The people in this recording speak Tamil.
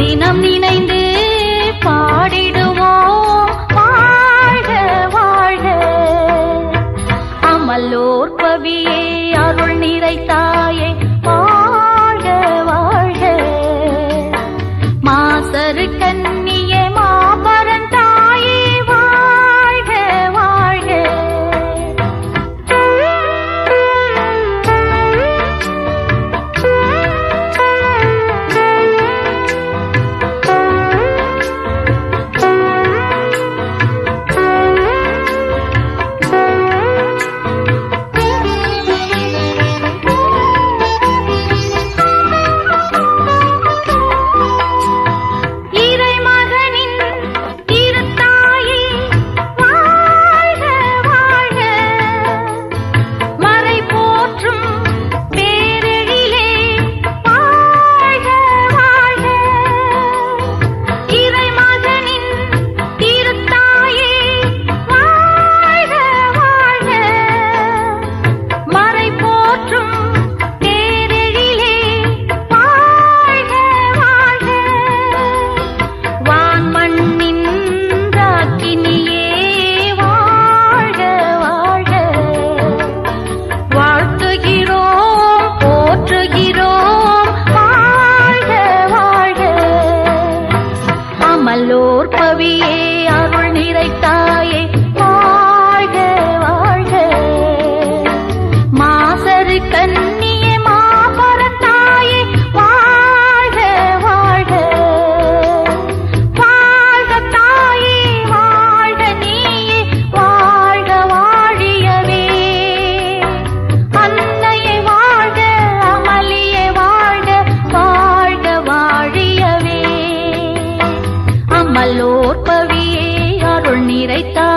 தினம் நினைந்து பாடிடுவோம். வாழ்க வாழ்க. அமல்லோர் பவியே அருள் நிறைத்தாயே. வாழ்க வாழ்க. மாசரு கண்ண மல்லோர் பழியே அருள் நிறைத்தார்